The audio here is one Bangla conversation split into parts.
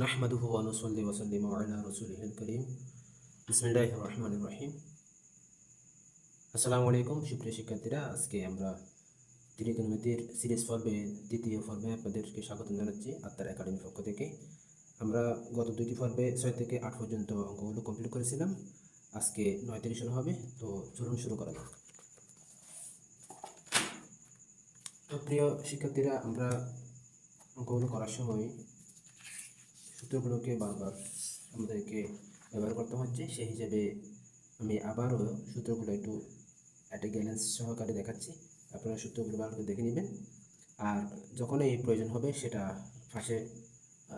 নাহমাদুহু আনুসল্লি ওসলিম আলা রসুল করিম বিসমুল্লাহ রহমান রহিম। আসসালামু আলাইকুম, সুপ্রিয় শিক্ষার্থীরা। আজকে আমরা ত্রিকোণমিতির সিরিজ পর্বে, দ্বিতীয় পর্বে আপনাদেরকে স্বাগত জানাচ্ছি আত্মার একাডেমির পক্ষ থেকে। আমরা গত দুইটি পর্বে ছয় থেকে আট পর্যন্ত অঙ্কগুলো কমপ্লিট করেছিলাম। আজকে নয় তিরিশ শুরু হবে, তো চলুন শুরু করা যাক। প্রিয় শিক্ষার্থীরা, আমরা অঙ্কগুলো করার সময় সূত্রগুলোকে বারবার আমাদেরকে ব্যবহার করতে হচ্ছে, সেই হিসেবে আমি আবারও সূত্রগুলো একটু একটা গ্যালেন্স সহকারে দেখাচ্ছি। আপনারা সূত্রগুলো ভালো করে দেখে নেবেন। আর যখন এই প্রয়োজন হবে সেটা পাশে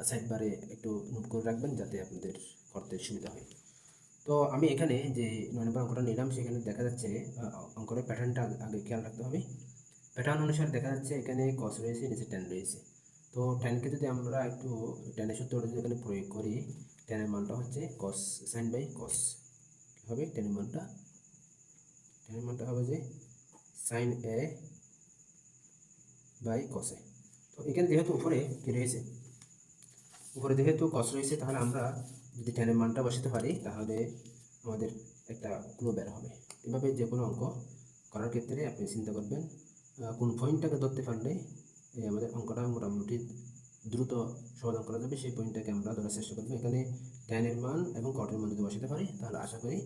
সাইড বারে একটু নোট করে রাখবেন যাতে আপনাদের করতে সুবিধা হয়। তো আমি এখানে যে নয় নম্বর অঙ্কটা নিলাম, সেখানে দেখা যাচ্ছে অঙ্কের প্যাটার্নটা আগে খেয়াল রাখতে হবে। প্যাটার্ন অনুসারে দেখা যাচ্ছে এখানে কস রয়েছে, নিচে টেন রয়েছে। তো টেনকে যদি আমরা একটু টেনের সূত্রটা যদি এখানে প্রয়োগ করি টেনের মানটা হচ্ছে কস সাইন বাই কস হবে? টেনের মানটা টেনের মানটা হবে যে সাইন এ বাই কসে তো এখানে যেহেতু উপরে কী রয়েছে? উপরে যেহেতু কস রয়েছে, তাহলে আমরা যদি টেনের মানটা বসাতে পারি, তাহলে আমাদের একটা ক্লু বের হবে। এভাবে যে কোনো অঙ্ক করার ক্ষেত্রে আপনি চিন্তা করবেন কোন পয়েন্টটাকে ধরতে পারলে এই আমাদের অঙ্কটা মোটামুটি দ্রুত সমাধান করা যাবে। সেই পয়েন্টটাকে আমরা ধরার চেষ্টা করব। এখানে ট্যানের মান এবং কটের মান যদি বসাতে পারি, তাহলে আশা করি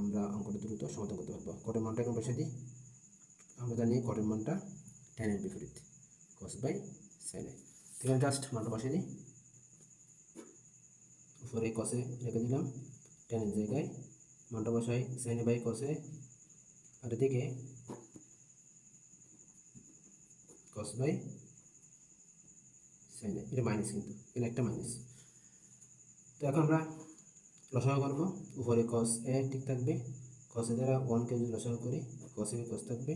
আমরা অঙ্কটা দ্রুত সমাধান করতে পারব। কটের মানটা এখন বসে দিই। আমরা জানি কটের মানটা ট্যানের বিপরীত কস বাই সাইনে এখানে জাস্ট মানটা বসে দিই। উপরে কসে রেখে দিলাম। ট্যানের জায়গায় মানটা বসাই সাইনে বাই কসে আর এদিকে কস বাই সাইনে এটা মাইনাস কিন্তু, এটা একটা মাইনাস তো এখন আমরা লসাগু করব, উপরে কস এ ঠিক থাকবে কসে দ্বারা ওয়ানকে যদি লসাগু করি কসে কস থাকবে,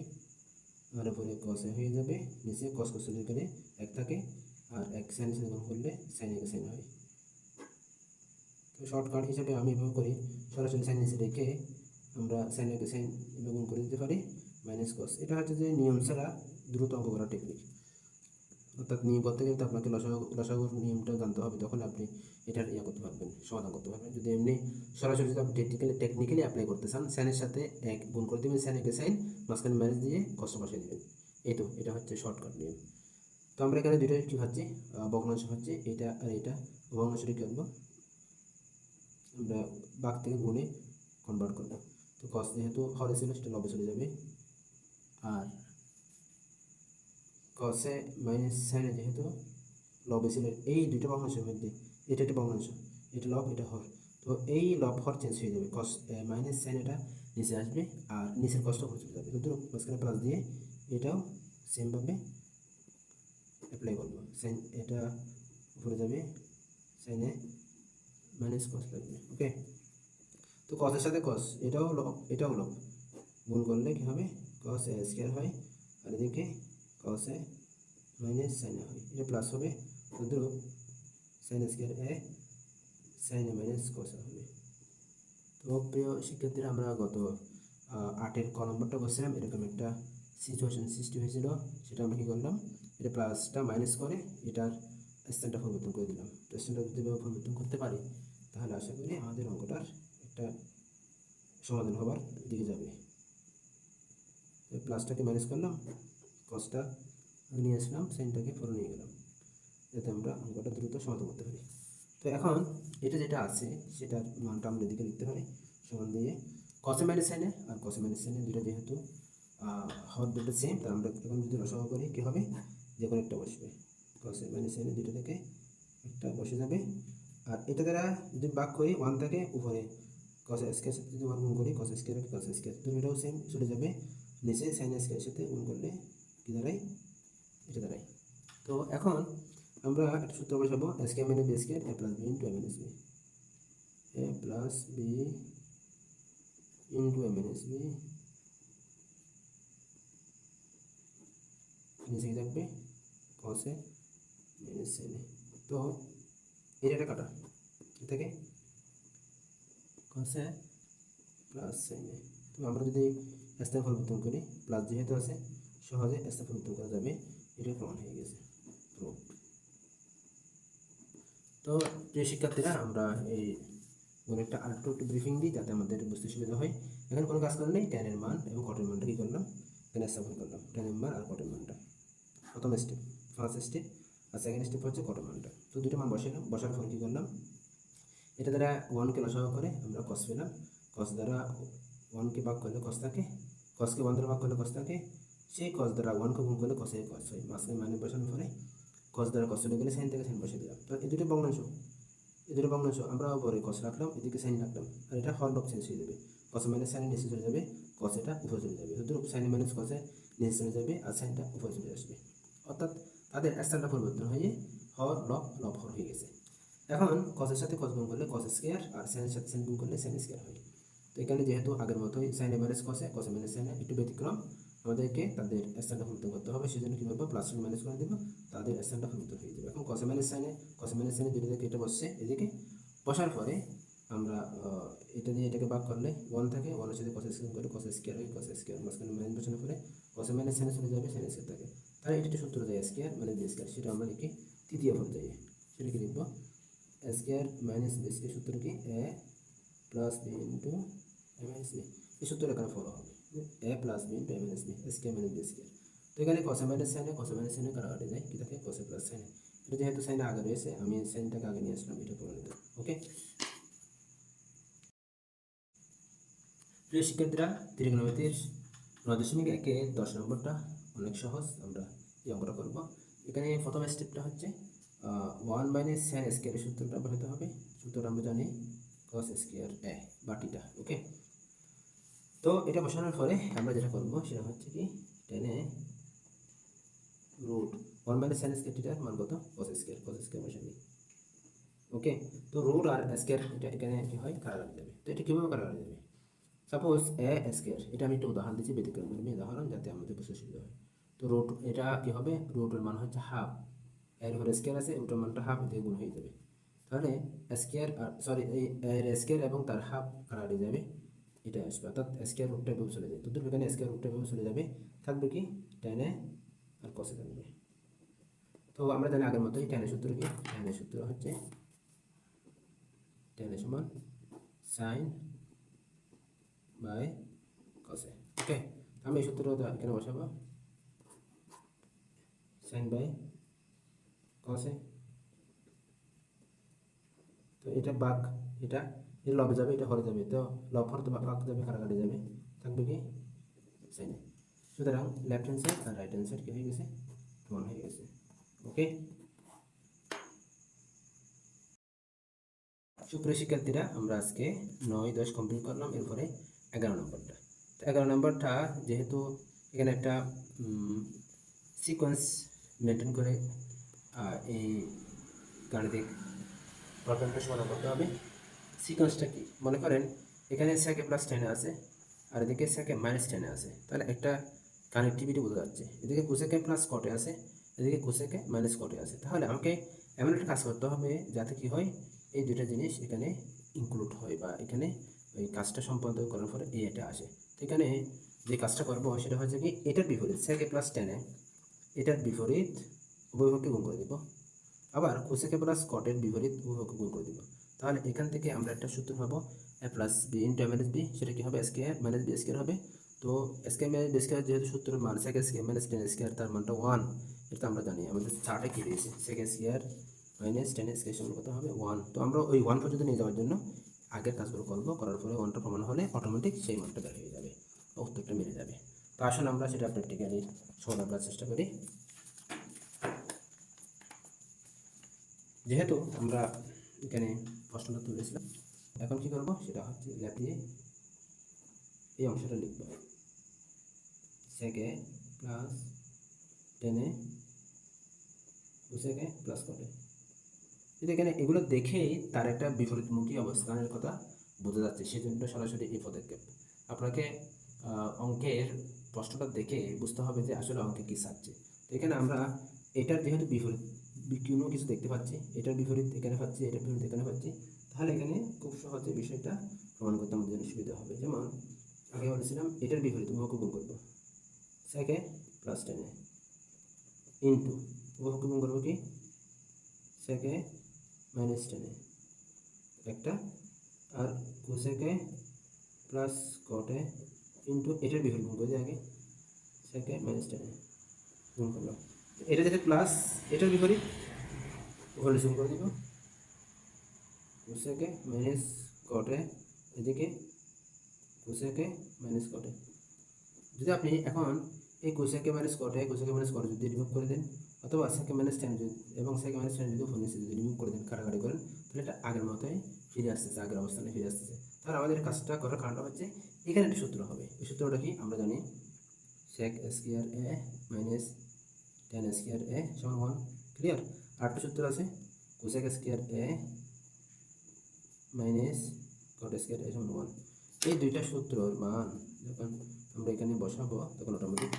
আর উপরে কসে হয়ে যাবে, নিচে কস কস যদি করে এক থাকে, আর এক সাইন সাইন গুণ করলে সাইনে সাইন হয় তো শর্টকাট হিসেবে আমি এভাবে করি, সরাসরি সাইন নিচে রেখে আমরা সাইনকে সাইন এভাবে গুণ করে দিতে পারি মাইনাস কস এটা হচ্ছে যে নিয়ম ছাড়া দ্রুত অঙ্ক করার টেকনিক অর্থাৎ নিয়ম করতে গেলে আপনাকে লসাগু লসাগুর নিয়মটা জানতে হবে, তখন আপনি এটার ইয়ে করতে পারবেন, সমাধান করতে পারবেন। যদি এমনি সরাসরি যদি আপনি টেকনিক্যালি টেকনিক্যালি অ্যাপ্লাই করতে চান সাইনের সাথে এক গুণ করে দেবেন একে সাইন মাঝখানে ম্যানেজ দিয়ে কষ্ট বসিয়ে দেবেন। এই তো, এটা হচ্ছে শর্টকাট নিয়ম। তো আমরা এখানে দুটো কী হচ্ছে ভগ্নাংশ হচ্ছে এটা আর এটা। ভগ্নাংশটা কী করব আমরা বাঘ থেকে গুণে কনভার্ট করব তো কস যেহেতু হরে ছিল, সেটা লবে চলে যাবে। আর কসে মাইনাস সাইনে যেহেতু লবে ছিল, এই দুইটা ভগ্নাংশের মধ্যে, এটা একটা ভগ্নাংশ এটা লব এটা হর। তো এই লব হর চেঞ্জ হয়ে যাবে। কস মাইনাস সাইন এটা নিচে আসবে আর নিচের কষ্ট হয়ে যাবে। কিন্তু মাঝখানে প্লাস দিয়ে এটাও সেমভাবে অ্যাপ্লাই করব। সাইন এটা উপরে যাবে সাইনে মাইনাস কস লাগবে। ওকে তো কসের সাথে কস এটাও লব এটাও লব গুণ করলে কী হবে? কস স্কোয়ার হয়, আর এদিকে কস মাইনাস সাইন হয় এটা প্লাস হবে তদ্রুপ sine square A sine minus cos হবে তো প্রিয় শিক্ষার্থীরা, আমরা গত আটের ক নম্বরটা বসছিলাম এরকম একটা সিচুয়েশন সৃষ্টি হয়েছিল, সেটা আমরা কী করলাম? এটা প্লাসটা মাইনাস করে এটার স্থানটা পরিবর্তন করে দিলাম। তো স্থানটা যদি পরিবর্তন করতে পারি, তাহলে আশা করি আমাদের অঙ্কটার একটা সমাধান হবার দিকে যাবে। তো প্লাসটাকে মাইনাস করলাম কসটা নিয়ে আসলাম সাইনটাকে পরে নিয়ে গেলাম। যাতে আমরা অঙ্কটা দ্রুত সমাধান করতে পারি। তো এখন এটা যেটা আছে, সেটার মানটা আমরা এদিকে লিখতে পারি। সমান দিয়ে কসে মাইনাস সাইনে আর কসে মাইনাস সাইনে যেহেতু হর দুটো সেম তার আমরা এখন যদি রসগো করি, কী হবে? যে কোনো একটা বসবে। কসে মাইনাস সাইনে দুটো থেকে একটা বসে যাবে। আর এটা দ্বারা যদি বাক করি ওয়ান থেকে উপরে কস স্কের সাথে যদি ওয়ান গুণ করি কস স্কের কস স্কের দুটোটাও সেম চলে যাবে। নিচে সাইন স্কের সাথে গুণ করলে কী দাঁড়ায় এটা দাঁড়ায় তো এখন আমরা একটা সূত্র বসাবো S K minus B square A plus B into A minus B A plus B into A minus B নিচে কি থাকবে? কসে মাইনাস সাইনে তো একটা কাটা থেকে কসে প্লাস সাইনে তো আমরা যদি স্থান পরিবর্তন করি প্লাস যেহেতু আছে সহজে পরিবর্তন করা যাবে এটা প্রমাণ হয়ে গেছে। তো প্রিয় শিক্ষার্থীরা, আমরা এই গণিতটা আরেকটু একটু ব্রিফিং দিই, যাতে আমাদের বুঝতে সুবিধা হয়। এখানে কোনো কাজ করা নেই ট্যানের মান এবং কটের মানটা কী করলাম? এখানে স্থাপন করলাম ট্যানের মান আর কটের মানটা। প্রথম স্টেপ ফার্স্ট স্টেপ আর সেকেন্ড স্টেপ হচ্ছে কটের মানটা। তো দুটো মান বসালাম বসার পর কী করলাম? এটা দ্বারা ওয়ানকে লসাগু করে আমরা কস পেলাম। কস দ্বারা ওয়ানকে ভাগ করলে কস থাকে কসকে ওয়ান দ্বারা ভাগ করলে কস থাকে সেই কস দ্বারা ওয়ানকে গুণ করলে কসে কস হয়। মাঝখানে মানে বসানোর পরে কস দ্বারা কস চলে গেলে সাইন থেকে সাইন বসে দিলাম। তো এই দুটো ভগ্নাংশ, এই দুটো ভগ্নাংশ আমরা উপরে কস রাখলাম, এদিকে সাইন রাখলাম। আর এটা হর লব চেঞ্জ হয়ে যাবে। কস মাইনাস সাইন নিচে চলে যাবে কস এটা উপরে চলে যাবে। শুধু সাইন মাইনাস কসে নিচে চলে যাবে আর সাইনটা উপরে চলে আসবে। অর্থাৎ তাদের স্থানটা পরিবর্তন হয়ে হর লব লব হর হয়ে গেছে। এখন কসের সাথে কস গুণ করলে কস স্কোয়ার আর সাইনের সাথে সাইন গুণ করলে সাইন স্কোয়ার হয়। তো এখানে যেহেতু আগের মতোই sine minus cos cos minus সাইনে একটু ব্যতিক্রম আমাদেরকে তাদের স্থানটা পরিবর্তন করতে হবে, সেজন্য কী করব? প্লাস মাইনাস করে দেবো, তাদের স্থানটা পরিবর্তন হয়ে যাবে এখন কসে মাইনাস সাইনে কসে মাইনাস সাইনে দুটো থেকে এটা বসছে, এদিকে বসার পরে আমরা এটা দিয়ে এটাকে ভাগ করলে ওয়ান থাকে ওয়ানের সাথে কস স্কোয়ার করে কস স্কোয়ার হয় কস স্কোয়ার মাঝখানে মাইনাস বসানোর পরে কসে মাইনাস সাইনে চলে যাবে সাইন স্কোয়ার থাকে। তাহলে এটা সূত্র দেয় স্কোয়ার মানে বি স্কোয়ার সেটা আমরা লিখি তৃতীয় পর্যায়ে সেটা কি লিখব? স্কোয়ার মাইনাস বি স্কোয়ার সূত্র কি A plus B into A এই সূত্র এখানে ফলো হবে। A plus B A minus B square minus B square তো এখানে কসে মাইনাস সাইনে কসে মাইনাস সাইনে কাটাকাটি যায় কি থাকে প্লাস সাইনে এটা যেহেতু সাইনে আগে রয়েছে, আমি সাইনটাকে আগে নিয়ে আসলাম, এটা নিতে। ওকে প্রিয় শিক্ষার্থীরা, ত্রিকোণমিতির নয় দশমিক একে দশ নম্বরটা, অনেক সহজ, আমরা এই অঙ্কটা করব। এখানে প্রথম স্টেপটা হচ্ছে ওয়ান মাইনাস সাইন স্কোয়ারের সূত্রটা বসাতে হবে, সূত্রটা আমরা জানি কস স্কোয়ার এ বাটিটা ওকে তো এটা বসানোর পরে আমরা যেটা করব সেটা হচ্ছে কি, টেনে রুট ওয়ান মাইনাস সাইন স্কোয়ারটিটার মান কত? কস স্কোয়ার কস স্কোয়ার বসাবি ওকে? তো রুট আর স্কোয়ার এটা এখানে কি হয়? কাটাকাটি যাবে। তো এটা কীভাবে কাটাকাটি যাবে? সাপোজ এ স্কোয়ার এটা আমি একটু উদাহরণ দিচ্ছি, ব্যতিক্রম উদাহরণ, যাতে আমাদের বুঝতে সুবিধা হয়। তো রুট এটা কি হবে? রুটের মান হচ্ছে হাফ এর উপরে স্কোয়ার আছে রুটের মানটা হাফ দিয়ে গুণ হয়ে যাবে। তাহলে স্কোয়ার আর সরি এর স্কোয়ার এবং তার হাফ কাটাকাটি যাবে। এটা আসবে। অর্থাৎ স্কোয়ার রুটটা এভাবে চলে যায়। তো দুটো এখানে স্কোয়ার রুটটা এভাবে চলে যাবে, থাকবে কি টেনে আর কষে থাকবে। তো আমরা জানি আগের মতোই টেনের সূত্র কি? টেনের সূত্র হচ্ছে টেনের সমান সাইন বাই কসে ওকে আমি এই সূত্রটা এখানে বসাবো। সাইন বাই কসে তো এটা বাঘ, এটা এটা লবে যাবে, এটা হরে যাবে, তো লব হরে তো বাঘ যাবে কাটাকাটি যাবে। থাকবে কি? সাইনে সুতরাং লেফট হ্যান্ড সাইড আর রাইট হ্যান্ড সাইড কি হয়ে গেছে? সমান হয়ে গেছে। ওকে সুপ্রিয় শিক্ষার্থীরা, আমরা আজকে নয় দশ কমপ্লিট করলাম, এরপরে এগারো নম্বরটা। তো এগারো নম্বরটা যেহেতু এখানে একটা সিকোয়েন্স মেনটেন করে এই গাণিতিক প্রবলেমটা সমাধান করতে হবে। সিকোয়েন্সটা কি? মনে করেন, এখানে সেকে প্লাস টেনে আছে, আর এদিকে সেকে মাইনাস টেনে আছে। তাহলে একটা কানেক্টিভিটি বোঝা যাচ্ছে। এদিকে কুসেকে প্লাস কটে আছে, এদিকে কুসেকে মাইনাস কটে আছে। তাহলে আমাকে এমন একটা কাজ করতে হবে যাতে কি হয়, এই দুইটা জিনিস এখানে ইনক্লুড হয় বা এখানে ওই কাজটা সম্পাদন করার পরে এই এটা আসে। এখানে যে কাজটা করব সেটা হচ্ছে কি, এটার বিপরীত সেকে প্লাস টেনে এটার বিপরীত উভয়পক্ষে গুণ করে দেবো। আবার কোসেকে প্লাস কটের বিপরীত উভয়কে গুণ করে দিব। তাহলে এখান থেকে আমরা একটা সূত্র পাবো A plus B into minus B সেটা কী হবে? স্কোয়ার মাইনাস বি স্কোয়ার হবে। তো স্কোয়ার মাইনাস বি স্কোয়ার যেহেতু সূত্র মান second square minus tan square তার মানটা ওয়ান এটা আমরা জানি। আমাদের চার্টে কী দিয়েছে? Second square minus tan square সমান কত হবে? ওয়ান তো আমরা ওই ওয়ান পর্যন্ত নিয়ে যাওয়ার জন্য আগের কাজগুলো করব। করার পরে ওয়ানটা প্রমাণ হলে অটোমেটিক সেই মানটা বের হয়ে যাবে উত্তরটা মিলে যাবে। তো আসুন আমরা সেটা প্র্যাকটিক্যালি সমাধান করার চেষ্টা করি। যেহেতু আমরা এখানে প্রশ্নটা তুলেছিলাম। এখন কি করব? সেটা হচ্ছে ল্যাপ দিয়ে এই অংশটা লিখব। সেকে প্লাস টেনে সেকে প্লাস করে কিন্তু এখানে এগুলো দেখেই তার একটা বিপরীতমুখী অবস্থানের কথা বোঝা যাচ্ছে সেই জন্য সরাসরি এই পদক্ষেপ। আপনাকে অঙ্কের প্রশ্নটা দেখে বুঝতে হবে যে আসলে অঙ্কে কী চাচ্ছে তো এখানে আমরা এটার যেহেতু বিপরীত বি- কোনো কিছু দেখতে পাচ্ছি, এটার বিপরীত এখানে পাচ্ছি, এটার বিপরীত এখানে পাচ্ছি, তাহলে এখানে খুব সহজে বিষয়টা প্রমাণ করতে আমাদের জন্য সুবিধা হবে। যেমন, আগে বলেছিলাম এটার বিপরীত উভয়কে গুণ করব। সেকে প্লাস টেনে ইন্টু উভয়কে গুণ করব কি? সেকে মাইনাস টেন একটা, আর কোসেকে প্লাস কটে ইন্টু এটার বিপরীত গুণ করে আগে। সেকে মাইনাস টেন গুণ করলাম। এটা যেটা প্লাস এটার বিপরীত, ওখানে গুণ করে দিব। কোসেকে মাইনাস কটে এদিকে কোসেকে মাইনাস কটে যদি আপনি এখন এই cosec A minus cot A cosec A minus cot A যদি রিমুভ করে দেন, অথবা সেকে মাইনাস টেন যদি, এবং সেকে মাইনাস টেন যদি ফোন যদি রিমুভ করে দেন, কাটাকাটি করেন, তাহলে এটা আগের মতোই ফিরে আসতেছে, আগের অবস্থানে ফিরে আসতেছে। তাহলে আমাদের কাজটা করার কারণটা হচ্ছে, এখানে একটা সূত্র হবে। এই সূত্রটা কি? আমরা জানি sec square A minus tan square A সমান ওয়ান ক্লিয়ার একটা সূত্র আছে cosec square A minus cot square A সমান ওয়ান এই দুইটা সূত্রর মান যখন আমরা এখানে বসাবো, তখন অটোমেটিক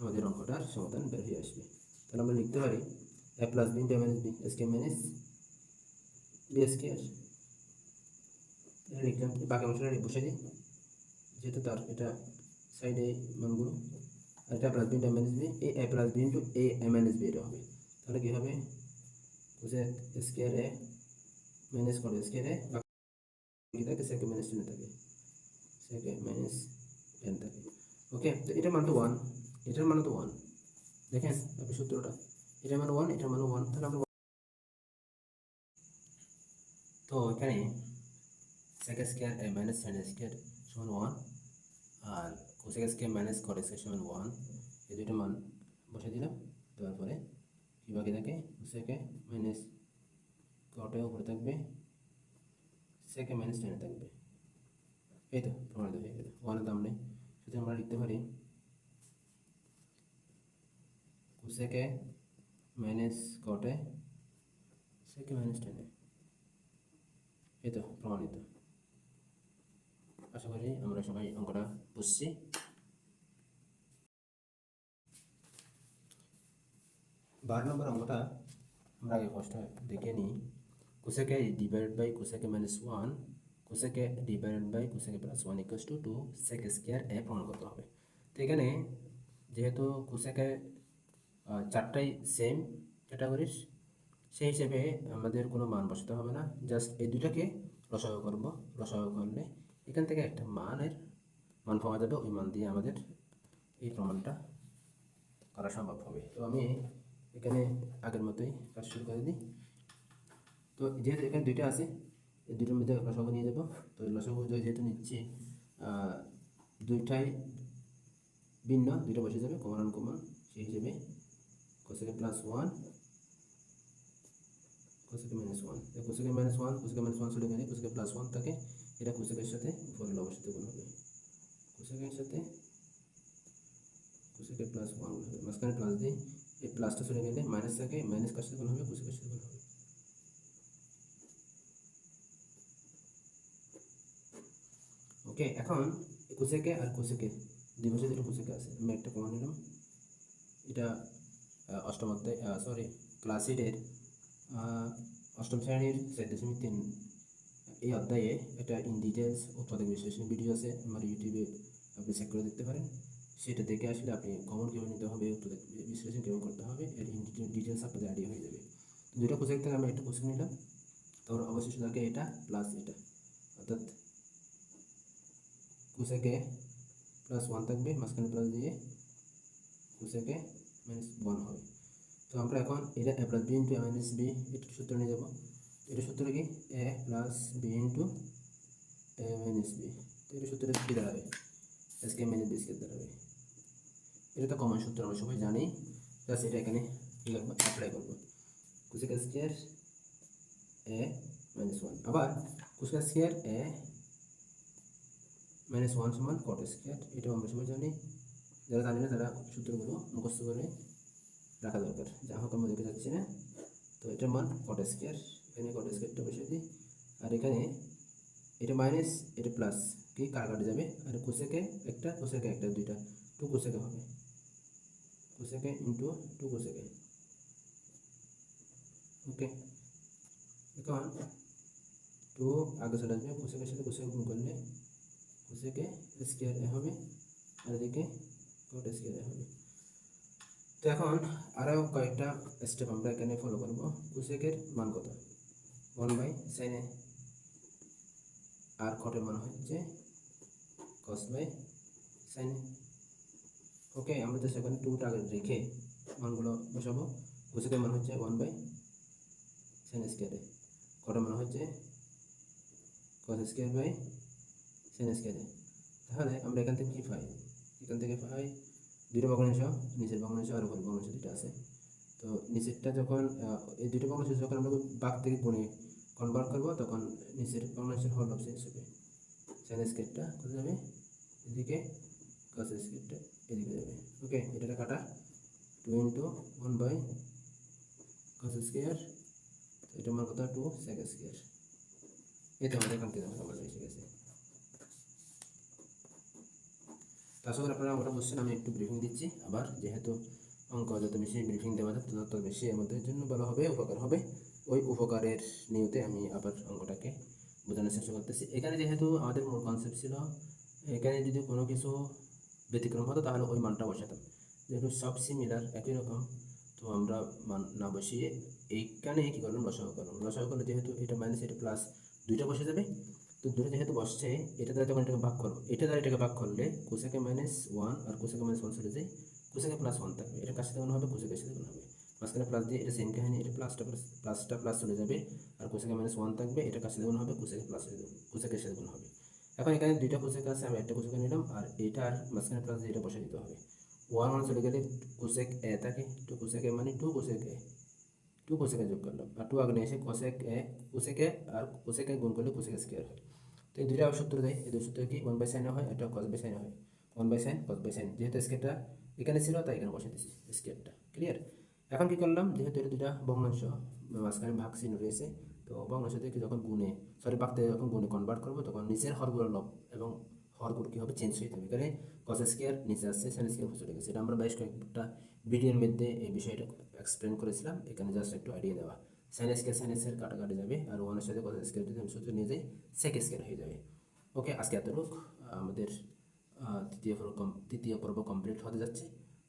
আমাদের অঙ্কটার সমাধান বের হয়ে আসবে। তাহলে আমরা লিখতে পারি A plus B into minus B square minus B square লিখলাম বাকি অংশটা বসে দিই। যেহেতু তার এটা সাইডে মানগুলো আর এটা plus B into minus B A A plus B into A A minus B এটা হবে তাহলে কী হবে কোসেক স্কোয়ার এ মাইনাস করে স্কোয়ার এ বাকি থাকে সেকে মাইনাস টেনে থাকে সেকে মাইনাস টেন থাকে ওকে তো এটার মান তো ওয়ান এটার মান তো ওয়ান দেখেন আপনি সূত্রটা এটার মান ওয়ান এটার মান ওয়ান তাহলে আমরা তো এখানে sec square A minus sine square সমান ওয়ান আর cosec square minus cot square সমান ওয়ান এই দুটো মান বসে দিলাম। দেওয়ার পরে কী বাকি থাকে কোসেকে মাইনাস কটে উপরে থাকবে সেকে মাইনাস টেনে থাকবে। এই তো, প্রমাণিত হয়ে গেল। ওয়ানের দাম নেই সুতরাং আমরা লিখতে পারি কোসেকে মাইনাস কটে সেকে মাইনাস টেনে এই তো, প্রমাণিত। আশা করি আমরা সবাই অঙ্কটা বুঝছি। বারো নম্বর অঙ্কটা আমরা আগে কষ্ট দেখে নিই। Cosec A divided by cosec A minus one cosec A divided by cosec A plus one equals two two sec square A প্রমাণ করতে হবে। তো এখানে যেহেতু কোসেকে চারটাই সেম ক্যাটাগরির সেই হিসেবে আমাদের কোনো মান বসাতে হবে না। জাস্ট এই দুটাকে রসায়ন করব। রসায়ন করলে এখান থেকে একটা মানের মান পাওয়া যাবে, ওই মান দিয়ে আমাদের এই প্রমাণটা করা সম্ভব হবে। তো আমি এখানে আগের মতোই কাজ শুরু করে দিই। তো যেহেতু এখানে দুইটা আছে, এই দুটোর মধ্যে লসাগু নিয়ে যাব। তো লসাগু যেহেতু নিচ্ছি দুইটাই ভিন্ন, দুইটা বসে যাবে কমন আন কমন সেই হিসেবে cosec A plus one cosec A minus one cosec A minus one cosec A minus one গেলে কোসেকে প্লাস ওয়ান থাকে এটা কোসেকের সাথে লবের সাথে গুণ হবে। কোসেকের সাথে, কোসেকের প্লাস ওয়ান হবে। মাঝখানে প্লাস দিয়ে এই প্লাসটা চলে গেলে মাইনাস থাকে মাইনাস কার সাথে গুণ হবে? কোসেকের সাথে গুণ হবে। ওকে এখন কোসেকে আর কোসেকে দুই বছর দুটো আছে। আমি একটা কমন নিলাম। এটা অষ্টম অধ্যায় সরি ক্লাস এইটের অষ্টম শ্রেণির চার দশমিক তিন। এই অধ্যায়ে এটা ইন ডিটেলস উৎপাদক বিশ্লেষণ ভিডিও আছে, আমার ইউটিউবে আপনি চেক করে দেখতে পারেন। সেটা দেখে আসলে আপনি কমন কীভাবে নিতে হবে, উৎপাদক বিশ্লেষণ কীভাবে করতে হবে, এর ইন ডিটেলস আপনাদের আইডিয়া হয়ে যাবে। দুটো কোচেক থেকে আমি একটা কোচিং নিলাম। তারপর অবশিষ্ট থাকে এটা প্লাস এটা। অর্থাৎ কোসেকে প্লাস ওয়ান থাকবে, মাঝখানে প্লাস দিয়ে কোসেকে মাইনাস ওয়ান হবে। তো আমরা এখন এটা A plus B into A minus B এটা সূত্র নিয়ে যাব? এটা সূত্র কি A plus B into A minus B এটা সূত্রটা কী দাঁড়াবে এসকে মাইনাস বি স্কের দাঁড়াবে এটা তো কমন সূত্র আমরা সবাই জানি প্লাস এটা এখানে করব অ্যাপ্লাই করব cosec square A minus one আবার cosec square A minus one সমান কট স্কোয়ার এটাও আমরা সবাই জানি যারা জানি না তারা সূত্রগুলো মুখস্থ করে রাখা দরকার যা হোক আমরা দেখে যাচ্ছি না তো এটার মান কট স্কোয়ার এখানে কট স্কোয়ারটা বসে দিই আর এখানে এটা মাইনাস এটা প্লাস কি? কার কাটে যাবে? আর কোসেকে একটা কোসেকে একটা, দুইটা। টু কোসেকে হবে। Cosec A into two cosec A okay এখন টু আগে চলে আসবে। কোসেকের সাথে কোসেকে গুণ করলে কোসেকে স্কোয়ার এ হবে। আর এদিকে কট স্কোয়ার হবে। তো এখন আরও কয়েকটা স্টেপ আমরা এখানে ফলো করব। কোসেকের মান কত? ওয়ান বাই সাইন আর কটের মান হচ্ছে। কস বাই সাইন ওকে, আমরা তো সেখানে টু টার্গেট রেখে মানগুলো বসাবো। কোসেকের মান হচ্ছে ওয়ান বাই সাইন স্কোয়ারে কটের মান হচ্ছে কস স্কোয়ার বাই সাইন স্কোয়ারে তাহলে আমরা এখান থেকে কী পাই? এখান থেকে পাই দুটো ভগ্নাংশ নিচের ভগ্নাংশ আর উপর ভগ্নাংশ দুটো আছে। তো নিচেরটা যখন এই দুটো ভগ্নাংশ যখন আমরা বাঘ থেকে গুণে কনভার্ট করব, তখন নিচের ভগ্নাংশের হল চেঞ্জ হবে। সাইন স্কেটটা কোথায় যাবে? এদিকে কস স্কেটটা এদিকে যাবে। ওকে এটা কাটা। Two into one by cos square এটা আমার কথা টু সেক স্কোয়ার এই তো আমাদের থেকে আমরা এসে গেছে। তাছাড়া আপনারা ওটা বুঝছেন, আমি একটু ব্রিফিং দিচ্ছি। আবার যেহেতু অঙ্ক যত বেশি ব্রিফিং দেওয়া যায় তত বেশি আমাদের জন্য ভালো হবে, উপকার হবে। ওই উপকারের নিয়তে আমি আবার অঙ্কটাকে বোঝানোর চেষ্টা করতেছি। এখানে যেহেতু আমাদের মূল কনসেপ্ট ছিল, এখানে যদি কোনো কিছু ব্যতিক্রম হতো তাহলে ওই মানটা বসাতাম। যেহেতু সব সিমিলার একই রকম, তো আমরা মান না বসিয়ে এইখানে কী করলাম? লসাগু করলাম। লসাগু করলে যেহেতু এটা মাইনাস এটা প্লাস দুইটা বসে যাবে, তো দুটো যেহেতু বসছে, এটা দ্বারা যখন এটাকে ভাগ করো এটা দ্বারা এটাকে ভাগ করলে কোসেকে মাইনাস ওয়ান আর কোসেকে মাইনাস ওয়ান চলে যায় কোসেকে প্লাস ওয়ান থাকবে। এটা কাছে দেওয়ানো হবে? কোসেকের সাথে হবে। মাঝখানে প্লাস দিয়ে এটা সেম কাহিনী এটা প্লাসটা প্লাস প্লাসটা প্লাস চলে যাবে। আর কোসেকে মাইনাস ওয়ান থাকবে, এটা কাছে দেওয়ানো হবে? কোসেকে প্লাস কোসেকের সাথে দেওয়ানো হবে। এখন এখানে দুইটা কোসেক আছে, আমি একটা কোসেকে নিলাম, আর এইটার মাঝখানে প্লাস দিয়ে এটা বসে দিতে হবে। ওয়ান ওয়ান চলে গেলে কোসেক এ থাকে টু কোসেক এ মানে two cosec A two cosec যোগ করলাম, আর টু আগে এসে কোসেক এ কোসেকে আর কোসেকে গুণ করলে কোসেক স্কোয়ার হয়। তো এই দুইটা সূত্র দেয়, এই দুই সূত্র কি? ওয়ান বাই সাইন হয়, এটা কস বাই সাইন হয়। One by sine cos by sine যেহেতু স্কেটটা এখানে ছিল, তাই এখানে বসে দিয়েছি স্কেটটা ক্লিয়ার এখন কি করলাম? যেহেতু এটা দুটা ভগ্নাংশ মাঝখানে ভাগ চিহ্ন রয়েছে, তো ভগ্নাংশ থেকে যখন গুণে সরি থেকে যখন গুণে কনভার্ট করব, তখন নিচের হরগুলো লব এবং হরগুলো কী হবে চেঞ্জ হয়ে যাবে? এখানে কস স্কেয়ার নিচে আসছে সাইন স্কেয়ার চলে গেছে। এটা আমরা বেশ কয়েকটা ভিডিওর মধ্যে এই বিষয়টা এক্সপ্লেন করেছিলাম। এখানে জাস্ট একটু আইডিয়া দেওয়া। সাইন স্কেয়ার সাইন কাটাকাটি যাবে আর ওয়ানের সাথে কস স্কেয়ার যদি আমি সূত্র নিয়ে যাই সেক স্কেয়ার হয়ে যাবে। ওকে আজকে এতটুক। আমাদের তৃতীয় পর্ব তৃতীয় পর্ব কমপ্লিট হতে যাচ্ছে।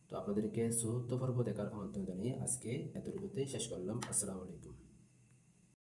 তো আপনাদেরকে চতুর্থ পর্ব দেখার আমন্ত্রণ জানিয়ে আজকে এতটুকুতেই শেষ করলাম। আসসালামু আলাইকুম।